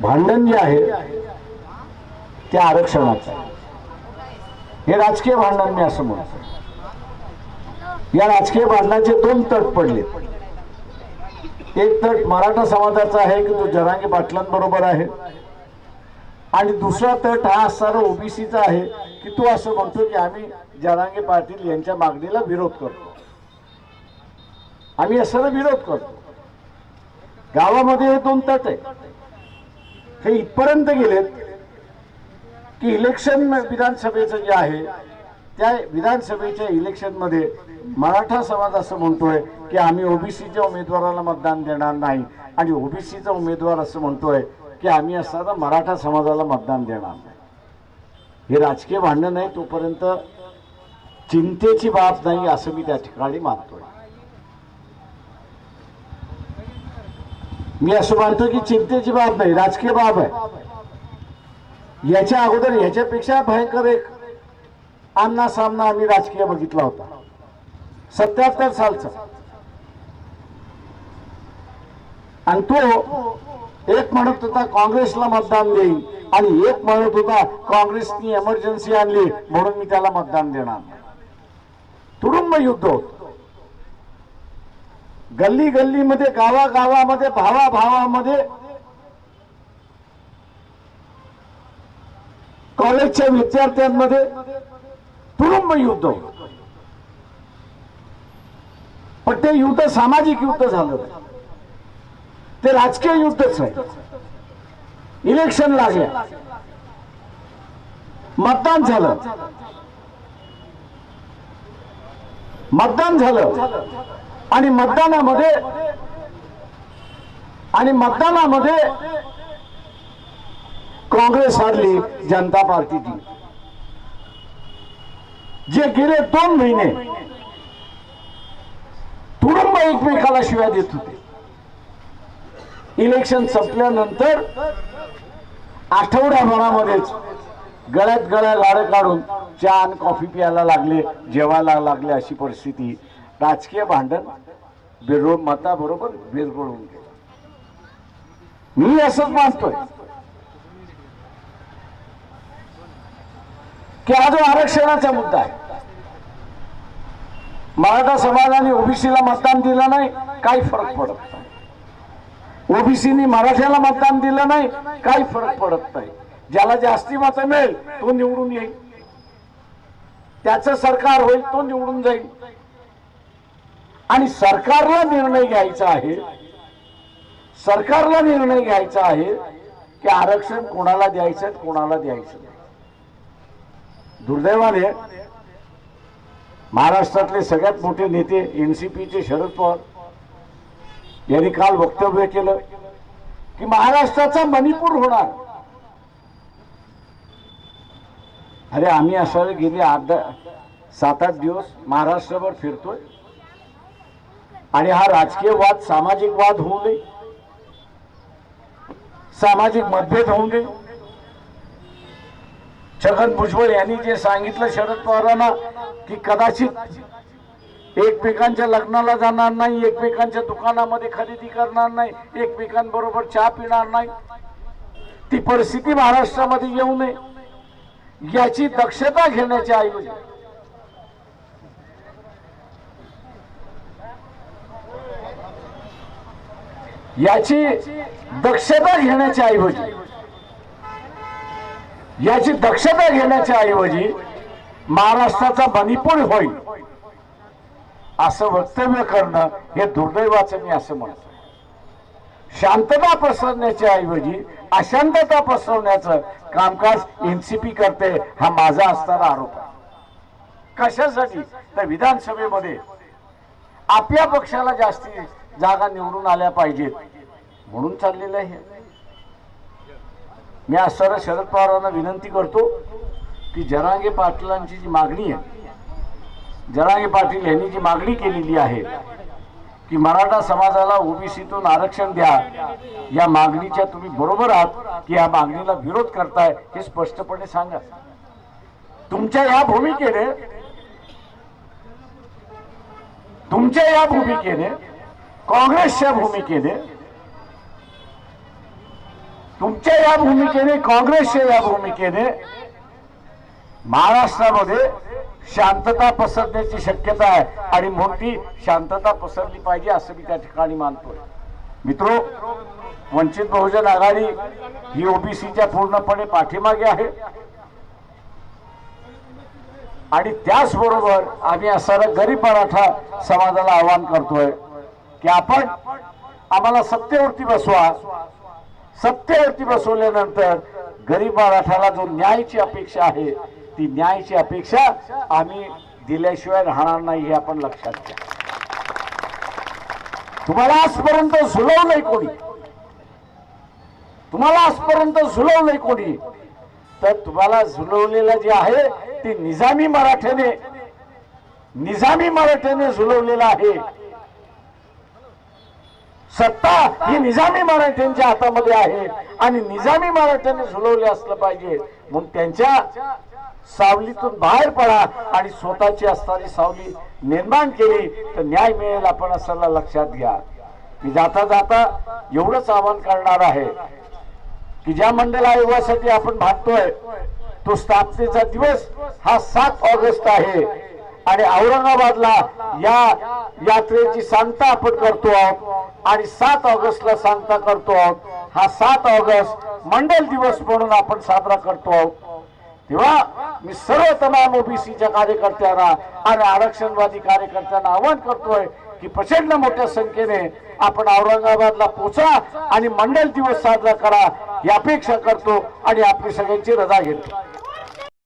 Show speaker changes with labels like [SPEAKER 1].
[SPEAKER 1] भांडण जे आहे त्या आरक्षणाचं हे राजकीय भांडण मी असं म्हणतो. या राजकीय भांडणाचे दोन तट पडले. एक तट मराठा समाजाचा आहे की तो जनांगी पाटलांबरोबर आहे. आणि दुसरा तट हा असणारा ओबीसीचा आहे की तो असं म्हणतो की आम्ही जरांगे पाटील यांच्या मागणीला विरोध करतो. आम्ही असं विरोध करतो. गावामध्ये हे दोन तट आहे. हे इथपर्यंत गेलेत की इलेक्शन विधानसभेचं जे आहे त्या विधानसभेच्या इलेक्शनमध्ये मराठा समाज असं म्हणतोय की आम्ही ओबीसीच्या उमेदवाराला मतदान देणार नाही आणि ओबीसीचा उमेदवार असं म्हणतोय की आम्ही असताना मराठा समाजाला मतदान देणार नाही. हे राजकीय भांडण आहे तोपर्यंत चिंतेची बाब नाही असं मी त्या ठिकाणी मानतोय. मी असं मानतो की चिंतेची बाब नाही राजकीय बाब आहे. याच्या अगोदर याच्यापेक्षा भयंकर एक आमना सामना आम्ही राजकीय बघितला होता. सत्याहत्तर सालचा. आणि तो एक म्हणत होता काँग्रेसला मतदान देईल आणि एक म्हणत होता काँग्रेसनी एमर्जन्सी आणली म्हणून मी त्याला मतदान देणार तुडुंब युद्ध होतं. गल्ली गल्लीमध्ये गावागावामध्ये भावाभावामध्ये कॉलेजच्या विद्यार्थ्यांमध्ये तुडुंब युद्ध पण ते युद्ध सामाजिक युद्ध झालं ते राजकीय युद्धच आहे इलेक्शन लागले. मतदान झालं. मतदान झालं. आणि मतदानामध्ये आणि मतदानामध्ये काँग्रेस हारली जनता पार्टी जे गेले दोन महिने तुडुंब एकमेकाला शिव्या देत होते. इलेक्शन संपल्यानंतर आठवड्याभरामध्येच गळ्यात गळ्या लाड काढून चहा आणि कॉफी प्यायला लागले जेवायला लागले अशी परिस्थिती राजकीय भांडण बिरळ मताबरोबर बिरगळून गेलं. मी असंच मानतोय. की हा जो आरक्षणाचा मुद्दा आहे मराठा समाजाने ओबीसीला मतदान दिलं नाही काही फरक पडत नाही. ओबीसीनी मराठ्याला मतदान दिलं नाही काही फरक पडत नाही. ज्याला जास्ती मतं मिळेल तो निवडून येईल. त्याचं सरकार होईल तो निवडून जाईल. आणि सरकारला निर्णय घ्यायचा आहे सरकारला निर्णय घ्यायचा आहे की आरक्षण कोणाला द्यायचं कोणाला द्यायचं दुर्दैवाने महाराष्ट्रातले सगळ्यात मोठे नेते एनसीपीचे शरद पवार यांनी काल वक्तव्य केलं की महाराष्ट्राचा मणिपूर होणार. अरे आम्ही असं गेले आठ सात आठ दिवस महाराष्ट्रभर फिरतोय. आणि हा राजकीय वाद सामाजिक वाद होऊ नये. सामाजिक मतभेद होऊ नये. छगन भुजबळ यांनी जे सांगितलं शरद पवारांना की कदाचित एकमेकांच्या लग्नाला जाणार नाही एकमेकांच्या दुकानामध्ये खरेदी करणार नाही एकमेकांबरोबर चहा पिणार नाही. ती परिस्थिती महाराष्ट्रामध्ये येऊ नये. याची दक्षता घेण्याच्या ऐवजी याची दक्षता घेण्याच्या ऐवजी याची दक्षता घेण्याच्या ऐवजी महाराष्ट्राचा मणिपूर होईल असं वक्तव्य करणं हे दुर्दैवाचं मी असं म्हणतो शांतता पसरण्याच्या ऐवजी अशांतता पसरवण्याचं कामकाज एनसीपी करते हा माझा असणारा आरोप आहे. कशासाठी? तर विधानसभेमध्ये आपल्या पक्षाला जास्ती जागा निवडून आल्या पाहिजेत. म्हणून चाललेलं आहे. मी मी सर शरद पवारांना विनंती करतो की जरांगे पाटलांची जी मागणी आहे जरांगे पाटील यांनी जी मागणी केलेली आहे की मराठा समाजाला ओबीसीतून आरक्षण द्या या मागणीच्या तुम्ही बरोबर आहात की या मागणीला विरोध करताय हे स्पष्टपणे सांगा. तुमच्या या भूमिकेने तुमच्या या भूमिकेने काँग्रेसच्या भूमिकेने तुमच्या या भूमिकेने काँग्रेसच्या या भूमिकेने महाराष्ट्रामध्ये शांतता पसरण्याची शक्यता आहे. आणि मोठी शांतता पसरली पाहिजे असं मी त्या ठिकाणी मानतोय. मित्रो वंचित बहुजन आघाडी ही ओबीसीच्या पूर्णपणे पाठीमागे आहे. आणि त्याचबरोबर आम्ही असणारा गरीब मराठा समाजाला आवाहन करतोय की आपण आम्हाला सत्तेवरती बसवा. सत्तेवरती बसवल्यानंतर गरीब मराठाला जो न्यायाची अपेक्षा आहे ती न्यायाची अपेक्षा आम्ही दिल्याशिवाय राहणार नाही हे आपण लक्षात घ्या. तुम्हाला आजपर्यंत झुलवलंय कोणी? तुम्हाला आजपर्यंत झुलवलंय कोणी? तर तुम्हाला झुलवलेलं जे आहे ते निजामी मराठ्याने निजामी मराठ्याने झुलवलेलं आहे. सत्ता ही निजामी मराठ्यांच्या हातामध्ये आहे. आणि निजामी मराठ्यांनी झुलवले असलं पाहिजे. म्हणून त्यांच्या सावलीतून बाहेर पडा आणि स्वतःची असणारी सावली निर्माण केली तर न्याय मिळेल आपण असं लक्षात घ्या. मी जाता जाता एवढंच आवाहन करणार आहे की ज्या मंडल आयोगासाठी आपण भागतोय तो स्थापनेचा दिवस हा सात ऑगस्ट आहे. आणि औरंगाबादला या यात्रेची सांगता आपण करतो आहोत. आणि सात ऑगस्टला सांगता करतो आहोत. हा सात ऑगस्ट मंडल दिवस म्हणून आपण साजरा करतो आहोत. तेव्हा मी सर्व तमाम ओबीसीच्या कार्यकर्त्यांना आणि आरक्षणवादी कार्यकर्त्यांना आवाहन करतोय की प्रचंड मोठ्या संख्येने आपण औरंगाबादला पोचा आणि मंडल दिवस साजरा करा ही अपेक्षा करतो आणि आपली सगळ्यांची रजा घेतो.